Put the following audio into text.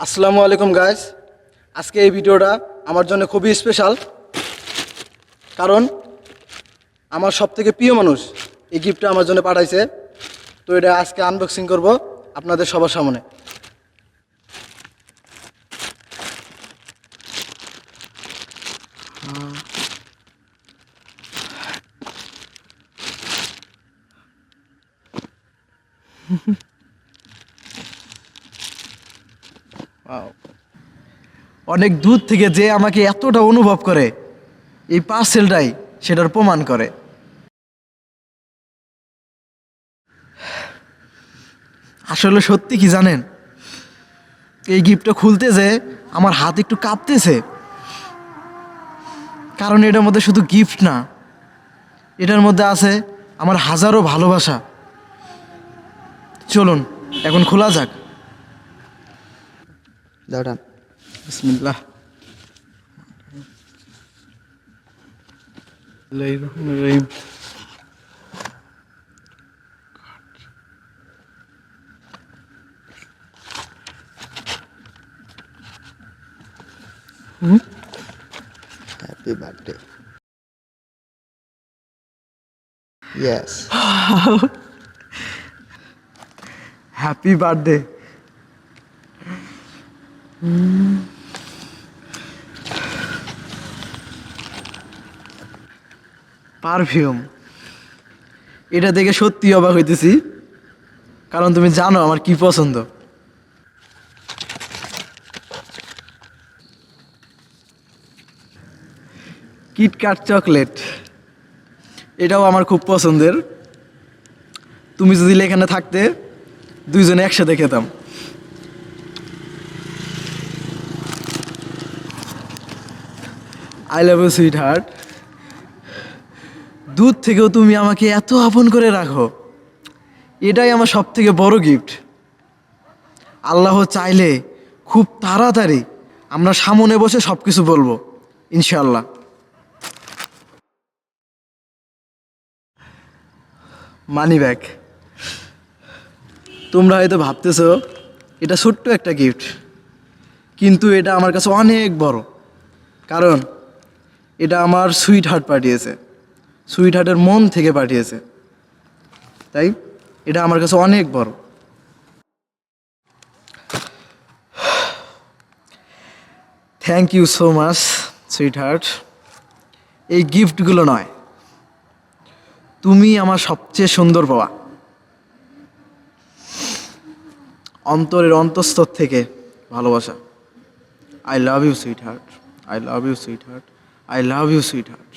আসসালামু আলাইকুম গাইস আজকে এই ভিডিওটা আমার জন্য খুবই স্পেশাল কারণ আমার সব থেকে প্রিয় মানুষ এই গিফটটা আমার জন্য পাঠাইছে। তো এটা আজকে আনবক্সিং করব আপনাদের সবার সামনে। অনেক দূর থেকে যে আমাকে এতটা অনুভব করে, এই পার্সেলটাই সেটার প্রমাণ করে। আসলে সত্যি কি জানেন? এই গিফটটা খুলতে যে আমার হাত একটু কাঁপতেছে। কারণ এটার মধ্যে শুধু গিফট না, এটার মধ্যে আছে আমার হাজারো ভালোবাসা। চলুন, এখন খোলা যাক। দাঁড়ান। বিসমিল্লাহ। Rahim happy birthday yes happy birthday perfume. এটা দেখে সত্যি অবাক হইতেছি। কারণ তুমি জানো আমার কি পছন্দ। KitKat chocolate. এটাও আমার খুব পছন্দের। তুমি যদি এখানে থাকতে, দুইজনে একসাথে খেতাম। I love you sweetheart দূর থেকেও তুমি আমাকে এত আপন করে রাখো। এটাই আমার সব থেকে বড় গিফট আল্লাহ চাইলে খুব তাড়াতাড়ি আমরা সামনে বসে সব কিছু বলব ইনশাল্লাহ মানি ব্যাগ তোমরা হয়তো ভাবতেছো, এটা ছোট্ট একটা গিফট কিন্তু এটা আমার কাছে অনেক বড়। কারণ এটা আমার সুইট হার্ট পাঠিয়েছে। সুইট হার্টের মন থেকে পাঠিয়েছে। তাই এটা আমার কাছে অনেক বড়। Thank you so much sweetheart এই গিফটগুলো নয়। তুমি আমার সবচেয়ে সুন্দর পাওয়া অন্তরের অন্তঃস্থর থেকে ভালোবাসা। I love you sweetheart I love you sweetheart I love you sweetheart